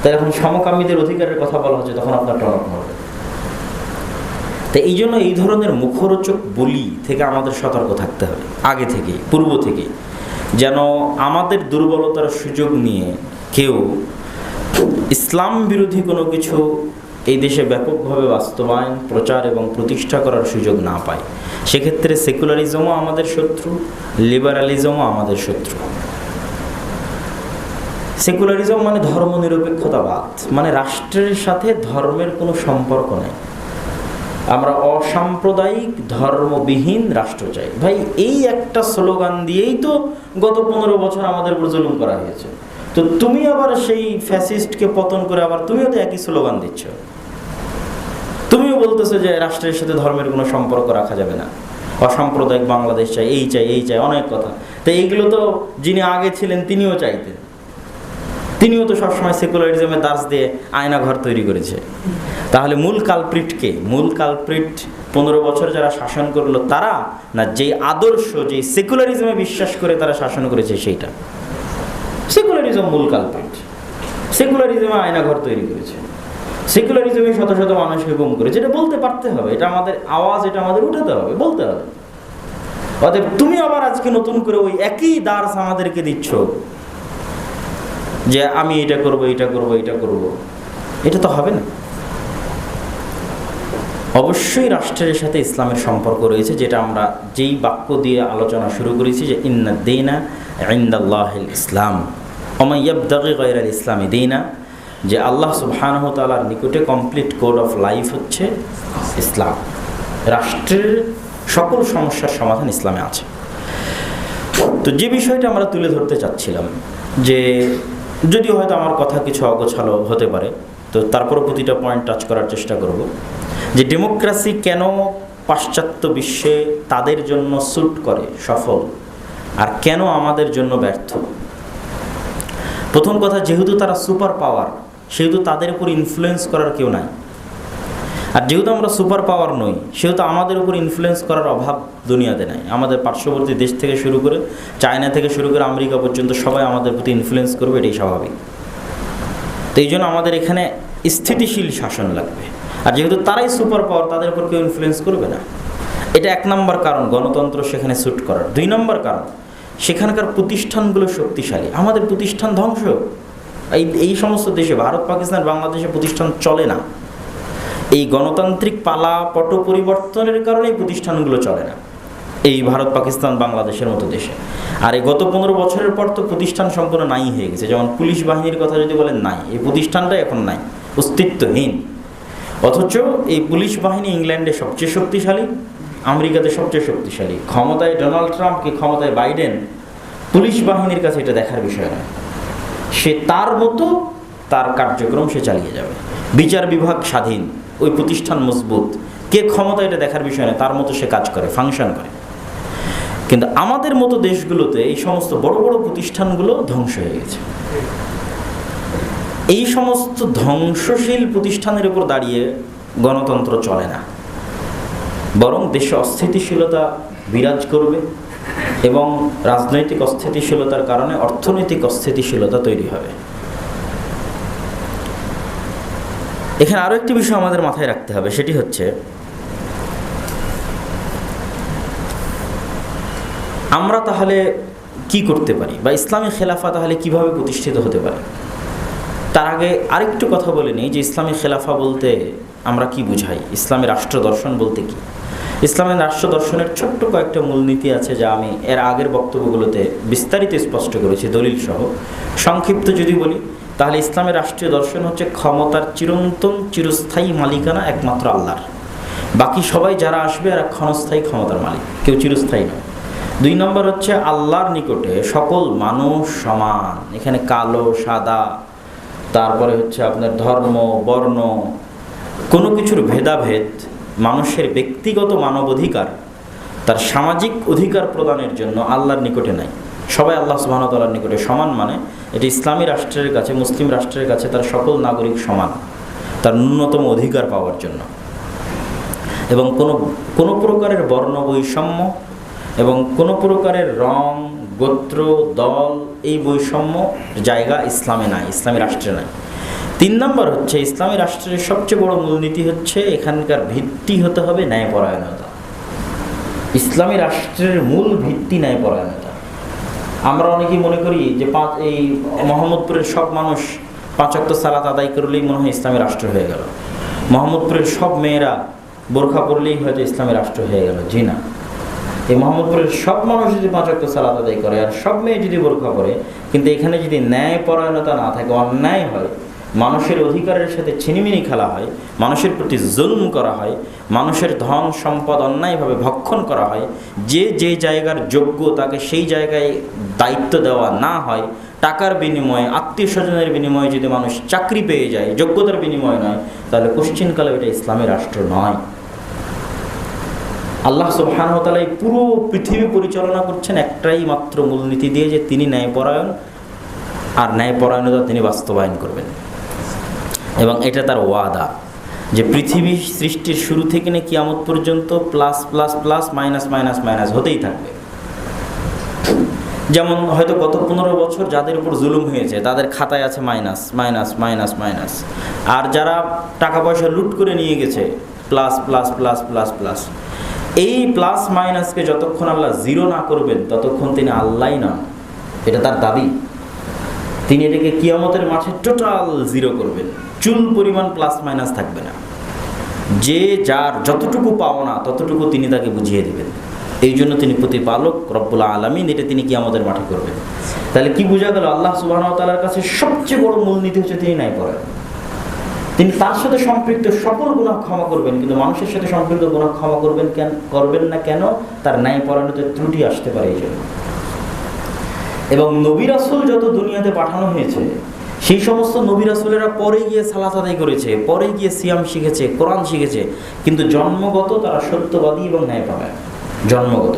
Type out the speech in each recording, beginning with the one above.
তাই এখন সমকামীদের অধিকারের কথা বলা হচ্ছে, তখন আপনার টনক নড়বে তো এই জন্য এই ধরনের মুখরোচক বলি থেকে আমাদের সতর্ক থাকতে হবে, আগে থেকে পূর্ব থেকে যেন আমাদের দুর্বলতার সুযোগ নিয়ে কেউ ইসলাম বিরোধী কোনো কিছু এই দেশে ব্যাপকভাবে বাস্তবায়ন, প্রচার এবং প্রতিষ্ঠা করার সুযোগ না পায়। সেক্ষেত্রে সেকুলারিজমও আমাদের শত্রু, লিবারালিজমও আমাদের শত্রু। সেকুলারিজম মানে ধর্মনিরপেক্ষতাবাদ মানে রাষ্ট্রের সাথে ধর্মের কোনো সম্পর্ক নেই। আমরা অসাম্প্রদায়িক, ধর্মবিহীন রাষ্ট্র চাই। ভাই, এই একটা স্লোগান দিয়েই তো গত পনেরো বছর আমাদের উপর জুলুম করা হয়েছে। তো তুমি আবার সেই ফ্যাসিস্টকে পতন করে আবার তুমিও তো একই স্লোগান দিচ্ছ। তুমিও বলতেছো যে রাষ্ট্রের সাথে ধর্মের কোনো সম্পর্ক রাখা যাবে না। অসাম্প্রদায়িক বাংলাদেশ চাই, এই চাই এই চাই, অনেক কথা। তো এইগুলো তো যিনি আগে ছিলেন তিনিও চাইতেন। তিনিও তো সবসময় সেকুলারিজমের দাস দিয়ে আয়না ঘর তৈরি করেছে। তাহলে মূল কালপ্রিটকে মূল কালপ্রিট পনেরো বছর যারা শাসন করল তারা না যে আদর্শ যে সেকুলারিজমে বিশ্বাস করে তারা শাসন করেছে সেইটা? সেকুলারিজম মূল কালপ্রিট সেকুলারিজমে আয়না ঘর তৈরি করেছে। সেকুলারিজমে শত শত মানুষকে গুম করেছে। এটা বলতে পারতে হবে। এটা আমাদের আওয়াজ, এটা আমাদের উঠাতে হবে। বলতে হবে। অতএব তুমি আবার আজকে নতুন করে ওই একই দার্স আমাদেরকে দিচ্ছ। যে আমি এটা করব এটা করব এটা করব। এটা তো হবে না। অবশ্যই রাষ্ট্রের সাথে ইসলামের সম্পর্ক রয়েছে, যেটা আমরা যেই বাক্য দিয়ে আলোচনা শুরু করেছি যে, ইন্না দেনা ইন্দাল্লাহ ইসলাম। অমাইয়াবদাগি গৈরাল ইসলামী দেনা যে আল্লাহ সুবহানাহু তাআলার নিকটে কমপ্লিট কোড অফ লাইফ হচ্ছে ইসলাম। রাষ্ট্রের সকল সমস্যার সমাধান ইসলামে আছে। তো যে বিষয়টা আমরা তুলে ধরতে চাচ্ছিলাম, যে যদিও হয়তো আমার কথা কিছু অগোছালো হতে পারে, তো তারপরও প্রতিটা পয়েন্ট টাচ করার চেষ্টা করব, যে ডেমোক্রাসি কেন পাশ্চাত্য বিশ্বে তাদের জন্য স্যুট করে, সফল, আর কেন আমাদের জন্য ব্যর্থ? প্রথম কথা, যেহেতু তারা সুপার পাওয়ার সেহেতু তাদের উপর ইনফ্লুয়েন্স করার কেউ নাই। আর যেহেতু আমরা সুপার পাওয়ার নই, সেহেতু আমাদের উপর ইনফ্লুয়েন্স করার অভাব দুনিয়াতে নাই। আমাদের পার্শ্ববর্তী দেশ থেকে শুরু করে চায়না থেকে শুরু করে আমেরিকা পর্যন্ত সবাই আমাদের প্রতি ইনফ্লুয়েন্স করবে, এটাই স্বাভাবিক। তো এই জন্য আমাদের এখানে স্থিতিশীল শাসন লাগবে। আর যেহেতু তারাই সুপার পাওয়ার, তাদের উপর কেউ ইনফ্লুয়েন্স করবে না। এটা এক নম্বর কারণ, গণতন্ত্র সেখানে শ্যুট করার। দুই নম্বর কারণ, সেখানকার প্রতিষ্ঠানগুলো শক্তিশালী। আমাদের প্রতিষ্ঠান ধ্বংস এই এই সমস্ত দেশে, ভারত, পাকিস্তান, বাংলাদেশে প্রতিষ্ঠান চলে না। এই গণতান্ত্রিক পালা পট পরিবর্তনের কারণে প্রতিষ্ঠানগুলো চলে না। এই ভারত, পাকিস্তান, বাংলাদেশের মতো দেশে। আর এই গত পনেরো বছরের পর তো প্রতিষ্ঠান সম্পূর্ণ নাই হয়ে গেছে। যেমন পুলিশ বাহিনীর কথা যদি বলেন, নাই। এই প্রতিষ্ঠানটাই এখন নাই। অস্তিত্বহীন। অথচ এই পুলিশ বাহিনী ইংল্যান্ডে সবচেয়ে শক্তিশালী, আমেরিকাতে সবচেয়ে শক্তিশালী। ক্ষমতায় ডোনাল্ড ট্রাম্প কি ক্ষমতায় বাইডেন? পুলিশ বাহিনীর কাছে এটা দেখার বিষয় নয়। সে তার মতো তার কার্যক্রম সে চালিয়ে যাবে। বিচার বিভাগ স্বাধীন। ওই প্রতিষ্ঠান মজবুত। কে ক্ষমতা এটা দেখার বিষয় নয় তার মতো সে কাজ করে ফাংশন করে। কিন্তু আমাদের মতো দেশগুলোতে এই সমস্ত বড় বড় প্রতিষ্ঠানগুলো ধ্বংস হয়ে গেছে। এই সমস্ত ধ্বংসশীল প্রতিষ্ঠানের উপর দাঁড়িয়ে গণতন্ত্র চলে না। বরং দেশে অস্থিতিশীলতা বিরাজ করবে এবং রাজনৈতিক অস্থিতিশীলতার কারণে অর্থনৈতিক অস্থিতিশীলতা তৈরি হবে। এখানে আরও একটি বিষয় আমাদের মাথায় রাখতে হবে, সেটি হচ্ছে আমরা তাহলে কি করতে পারি বা ইসলামী খেলাফা তাহলে কীভাবে প্রতিষ্ঠিত হতে পারে? তার আগে আরেকটু কথা বলে নিই যে ইসলামী খেলাফা বলতে আমরা কি বুঝাই? ইসলামী রাষ্ট্র দর্শন বলতে কি? ইসলামের রাষ্ট্র দর্শনের ছোট্ট কয়েকটা মূলনীতি আছে যা আমি এর আগের বক্তব্যগুলোতে বিস্তারিত স্পষ্ট করেছি দলিল সহ সংক্ষিপ্ত যদি বলি তাহলে ইসলামের রাষ্ট্রীয় দর্শন হচ্ছে ক্ষমতার চিরন্তন, চিরস্থায়ী মালিকানা একমাত্র আল্লাহর। বাকি সবাই যারা আসবে এরা ক্ষণস্থায়ী ক্ষমতার মালিক, কেউ চিরস্থায়ী নয়। দুই নম্বর হচ্ছে আল্লাহর নিকটে সকল মানুষ সমান। এখানে কালো, সাদা, তারপরে হচ্ছে আপনার ধর্ম, বর্ণ, কোনো কিছুর ভেদাভেদ, মানুষের ব্যক্তিগত মানবাধিকার, তার সামাজিক অধিকার প্রদানের জন্য আল্লাহর নিকটে নাই। সবাই আল্লাহ সুবাহতাল্লাহর নিকটে সমান মানে এটি ইসলামী রাষ্ট্রের কাছে, মুসলিম রাষ্ট্রের কাছে তার সকল নাগরিক সমান, তার ন্যূনতম অধিকার পাওয়ার জন্য। এবং কোনো কোনো প্রকারের বর্ণ বৈষম্য এবং কোনো প্রকারের রং, গোত্র, দল এই বৈষম্য জায়গা ইসলামে নাই, ইসলামী রাষ্ট্রে নাই। তিন নম্বর হচ্ছে, ইসলামী রাষ্ট্রের সবচেয়ে বড় মূলনীতি হচ্ছে এখানকার ভিত্তি হতে হবে ন্যায়পরায়ণতা। ইসলামী রাষ্ট্রের মূল ভিত্তি ন্যায়পরায়ণতা। আমরা অনেকেই মনে করি যে পাঁচ এই মোহাম্মদপুরের সব মানুষ পাঁচক্ত সালাত আদায় করলেই মনে হয় ইসলামী রাষ্ট্র হয়ে গেল। মোহাম্মদপুরের সব মেয়েরা বোরখা পড়লেই হয়তো ইসলামী রাষ্ট্র হয়ে গেল। জি না। এই মোহাম্মদপুরের সব মানুষ যদি পাঁচক্ত সালাত আদায় করে আর সব মেয়ে যদি বোরখা পড়ে কিন্তু এখানে যদি ন্যায় পরায়ণতা না থাকে, অন্যায় হয় মানুষের অধিকারের সাথে ছিনিমিনি খেলা হয়, মানুষের প্রতি জুলুম করা হয়, মানুষের ধন, সম্পদ, অন্যায়ভাবে ভক্ষণ করা হয়, যে যে জায়গার যোগ্য তাকে সেই জায়গায় দায়িত্ব দেওয়া না হয়, টাকার বিনিময়ে আত্মীয় স্বজনের বিনিময়ে যদি মানুষ চাকরি পেয়ে যায়, যোগ্যতার বিনিময়ে নয়, তাহলে কোশ্চিনকালে এটা ইসলামী রাষ্ট্র নয়। আল্লাহ সুবহানতালা এই পুরো পৃথিবী পরিচালনা করছেন একটাই মাত্র মূলনীতি দিয়ে যে তিনি ন্যায়পরায়ণ, আর ন্যায়পরায়ণতা তিনি বাস্তবায়ন করবেন। এবং এটা তার ওয়াদা যে পৃথিবী সৃষ্টির শুরু থেকে নিয়ে কিয়ামত পর্যন্ত plus plus plus minus minus minus হতেই থাকবে। যেমন হয়তো গত পনেরো বছর যাদের উপর জুলুম হয়েছে, তাদের খাতায় আছে মাইনাস মাইনাস মাইনাস মাইনাস আর যারা টাকা পয়সা লুট করে নিয়ে গেছে plus plus plus plus plus এই প্লাস মাইনাসকে যতক্ষণ আল্লাহ জিরো না করবেন, ততক্ষণ তিনি আল্লাহ নন এটা তার দাবি। তিনি এটাকে কিয়ামতের মাঠে টোটাল জিরো করবেন। চুল পরিমাণ প্লাস মাইনাস থাকবে না। যে যার যতটুকু পাওনা ততটুকু তিনি তাকে বুঝিয়ে দেবেন। এই জন্য তিনি প্রতিপালক রব্বুল আলমিন, এটা তিনি কি আমাদের মাঠে করবেন। তাহলে কি বোঝা গেল? আল্লাহ সুবাহ তালার কাছে সবচেয়ে বড় মূলনীতি হচ্ছে তিনি নাই করেন তিনি তার সাথে সম্পৃক্ত সকল গুণা ক্ষমা করবেন, কিন্তু মানুষের সাথে সম্পৃক্ত গুণা ক্ষমা করবেন কেন করবেন না কেন? তার ন্যায় পরায়ণতে ত্রুটি আসতে পারে এই জন্য। এবং নবী রাসুল যত দুনিয়াতে পাঠানো হয়েছে সেই সমস্ত নবী রাসুলেরা পরে গিয়ে সালাত আদায় করেছে, পরে গিয়ে সিয়াম শিখেছে, কোরআন শিখেছে, কিন্তু জন্মগত তারা সত্যবাদী এবং ন্যায় পাবে। জন্মগত।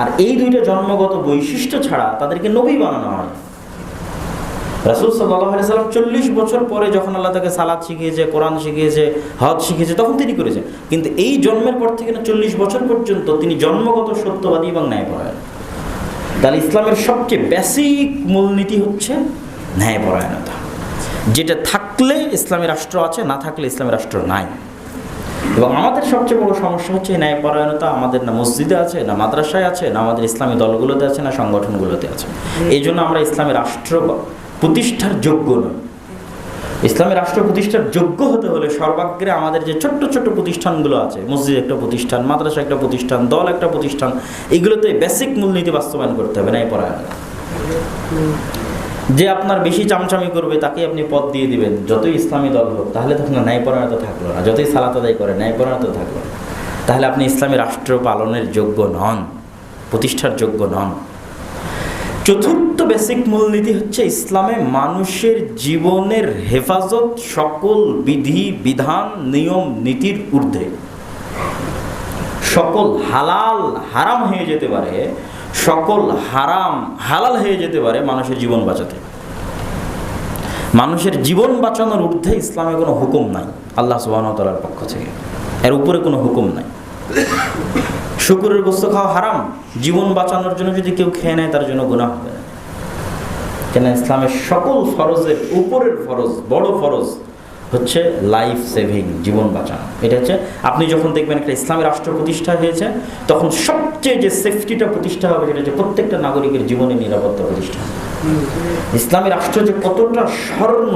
আর এই দুইটা জন্মগত বৈশিষ্ট্য ছাড়া তাদেরকে নবী বানানো হয়। রাসুল সাল্লাহ সাল্লাম চল্লিশ বছর পরে যখন আল্লাহ তাকে সালাদ শিখিয়েছে, কোরআন শিখিয়েছে, হজ শিখিয়েছে, তখন তিনি করেছেন কিন্তু এই জন্মের পর থেকে না চল্লিশ বছর পর্যন্ত তিনি জন্মগত সত্যবাদী এবং ন্যায় ন্যায়পরায়ণ তাহলে ইসলামের সবচেয়ে বেসিক মূলনীতি হচ্ছে ন্যায়পরায়ণতা যেটা থাকলে ইসলামী রাষ্ট্র আছে, না থাকলে ইসলামী রাষ্ট্র নাই। এবং আমাদের সবচেয়ে বড় সমস্যা হচ্ছে ন্যায়পরায়ণতা আমাদের না মসজিদে আছে, না মাদ্রাসায় আছে, না আমাদের ইসলামী দলগুলোতে আছে, না সংগঠনগুলোতে আছে। এই জন্য আমরা ইসলামী রাষ্ট্র প্রতিষ্ঠার যোগ্য নই। ইসলামী রাষ্ট্র প্রতিষ্ঠার যোগ্য হতে হলে সর্বাগ্রে আমাদের যে ছোট্ট ছোট্ট প্রতিষ্ঠানগুলো আছে, মসজিদ একটা প্রতিষ্ঠান, মাদ্রাসা একটা প্রতিষ্ঠান, দল একটা প্রতিষ্ঠান, এগুলোতে বেসিক মূলনীতি বাস্তবায়ন করতে হবে ন্যায়পরায়ণতা। যে আপনার বেশি চামচামি করবে, তাকে আপনি পথ দিয়ে দিবেন। যতই ইসলামী দল হোক, তাহলে তো আপনার ন্যায়পরায়ণতা থাকল না। যতই সালাত আদায় করে ন্যায়পরায়ণতা থাকল না। তাহলে আপনি ইসলামী রাষ্ট্র পালনের যোগ্য নন, প্রতিষ্ঠার যোগ্য নন। চতুর্থ বেসিক মূলনীতি হচ্ছে ইসলামে মানুষের জীবনের হেফাজত সকল বিধি, বিধান, নিয়ম, নীতির ঊর্ধ্বে। সকল হালাল, হারাম হয়ে যেতে পারে সকল হারাম, হালাল হয়ে যেতে পারে মানুষের জীবন বাঁচাতে। মানুষের জীবন বাঁচানোর ঊর্ধ্বে ইসলামে কোনো হুকুম নাই, আল্লাহ সুবাহতালার পক্ষ থেকে। এর উপরে কোনো হুকুম নাই। শুকুরের বস্তু খাওয়া হারাম, জীবন বাঁচানোর জন্য যদি কেউ খেয়ে নেয়, তার জন্য গুণা হবে না। কেন ইসলামের সকল ফরজের উপরের ফরজ, বড় ফরজ হচ্ছে লাইফ সেভিং জীবন বাঁচানো। এটা হচ্ছে, আপনি যখন দেখবেন একটা ইসলামী রাষ্ট্র প্রতিষ্ঠা হয়েছে, তখন সবচেয়ে যে সেফটিটা প্রতিষ্ঠা হবে সেটা হচ্ছে প্রত্যেকটা নাগরিকের জীবনে নিরাপত্তা প্রতিষ্ঠা। ইসলামী রাষ্ট্র যে কতটা স্বর্ণ,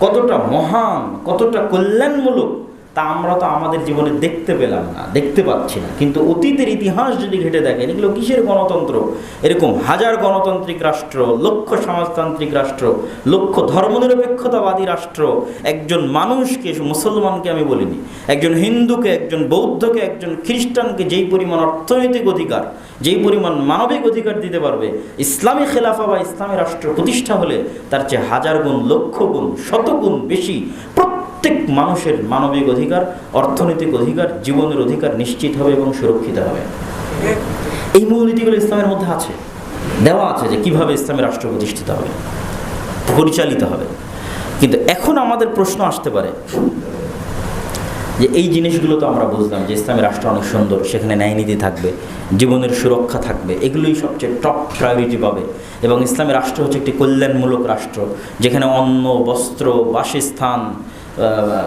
কতটা মহান, কতটা কল্যাণমূলক তা আমরা তো আমাদের জীবনে দেখতে পেলাম না, দেখতে পাচ্ছি না। কিন্তু অতীতের ইতিহাস যদি ঘেটে দেখেন, এগুলো কিসের গণতন্ত্র? এরকম হাজার গণতান্ত্রিক রাষ্ট্র, লক্ষ সমাজতান্ত্রিক রাষ্ট্র, লক্ষ ধর্মনিরপেক্ষতাবাদী রাষ্ট্র, একজন মানুষকে, মুসলমানকে আমি বলিনি, একজন হিন্দুকে, একজন বৌদ্ধকে, একজন খ্রিস্টানকে যেই পরিমাণ অর্থনৈতিক অধিকার যেই পরিমাণ মানবিক অধিকার দিতে পারবে, ইসলামী খেলাফা বা ইসলামী রাষ্ট্র প্রতিষ্ঠা হলে তার চেয়ে হাজার গুণ, লক্ষ গুণ, শত গুণ বেশি প্রত্যেক মানুষের মানবিক অধিকার, অর্থনৈতিক অধিকার, জীবনের অধিকার নিশ্চিত হবে এবং সুরক্ষিত হবে। এই মূলনীতিগুলো ইসলামের মধ্যে আছে। দেওয়া আছে যে কীভাবে ইসলামের রাষ্ট্র প্রতিষ্ঠিত হবে, পরিচালিত হবে। কিন্তু এখন আমাদের প্রশ্ন আসতে পারে যে এই জিনিসগুলো তো আমরা বুঝলাম যে ইসলামী রাষ্ট্র অনেক সুন্দর, সেখানে ন্যায়নীতি থাকবে, জীবনের সুরক্ষা থাকবে, এগুলোই সবচেয়ে টপ প্রায়োরিটি পাবে। এবং ইসলামী রাষ্ট্র হচ্ছে একটি কল্যাণমূলক রাষ্ট্র, যেখানে অন্ন, বস্ত্র, বাসস্থান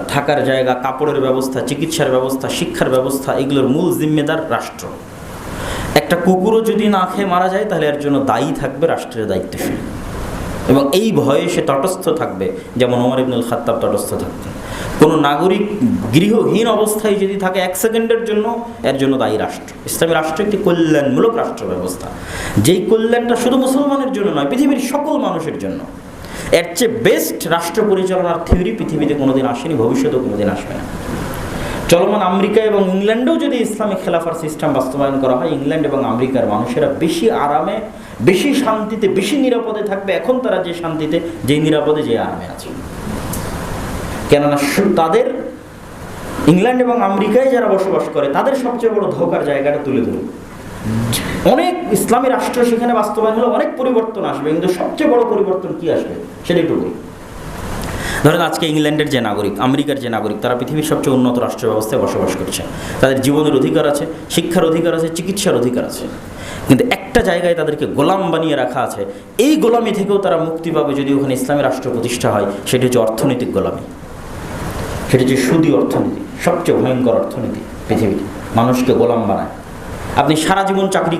থাকার জায়গা, কাপড়ের ব্যবস্থা, চিকিৎসার ব্যবস্থা, শিক্ষার ব্যবস্থা, এগুলোর মূল জিম্মেদার রাষ্ট্র। একটা কুকুরও যদি না খেয়ে মারা যায়, তাহলে এর জন্য দায়ী থাকবে রাষ্ট্রের দায়িত্বশীল। এবং এই ভয়ে সে তটস্থ থাকবে, যেমন ওমর ইবনুল খাত্তাব তটস্থ থাকতেন। কোনো নাগরিক গৃহহীন অবস্থায় যদি থাকে এক সেকেন্ডের জন্য, এর জন্য দায়ী রাষ্ট্র। ইসলামী রাষ্ট্র একটি কল্যাণমূলক রাষ্ট্র ব্যবস্থা। যেই কল্যাণটা শুধু মুসলমানের জন্য নয়, পৃথিবীর সকল মানুষের জন্য। এর চেয়ে বেস্ট রাষ্ট্র পরিচালনার থিওরি পৃথিবীতে কোনোদিন আসেনি, ভবিষ্যতেও কোনোদিন আসবে না। চলমান আমেরিকা এবং ইংল্যান্ডেও যদি ইসলামিক খেলাফার সিস্টেম বাস্তবায়ন করা হয়, ইংল্যান্ড এবং আমেরিকার মানুষেরা বেশি আরামে, বেশি শান্তিতে, বেশি নিরাপদে থাকবে। এখন তারা যে শান্তিতে, যেই নিরাপদে যে আরামে আছে। কেননা তাদের ইংল্যান্ড এবং আমেরিকায় যারা বসবাস করে, তাদের সবচেয়ে বড় ধোকার জায়গাটা তুলে ধরুন। অনেক ইসলামী রাষ্ট্র সেখানে বাস্তবায়ন হলে অনেক পরিবর্তন আসবে। কিন্তু সবচেয়ে বড় পরিবর্তন কি আসবে? সেটা একটু বলি। ধরেন আজকে ইংল্যান্ডের যে নাগরিক, আমেরিকার যে নাগরিক, তারা পৃথিবীর সবচেয়ে উন্নত রাষ্ট্র ব্যবস্থায় বসবাস করছে। তাদের জীবনের অধিকার আছে, শিক্ষার অধিকার আছে, চিকিৎসার অধিকার আছে। কিন্তু একটা জায়গায় তাদেরকে গোলাম বানিয়ে রাখা আছে, এই গোলামি থেকেও তারা মুক্তি পাবে যদি ওখানে ইসলামী রাষ্ট্র প্রতিষ্ঠা হয়, সেটি হচ্ছে অর্থনৈতিক গোলামি। সেটি হচ্ছে সুদী অর্থনীতি, সবচেয়ে ভয়ঙ্কর অর্থনীতি পৃথিবীতে। মানুষকে গোলাম বানায়। আপনি সারা জীবন চাকরি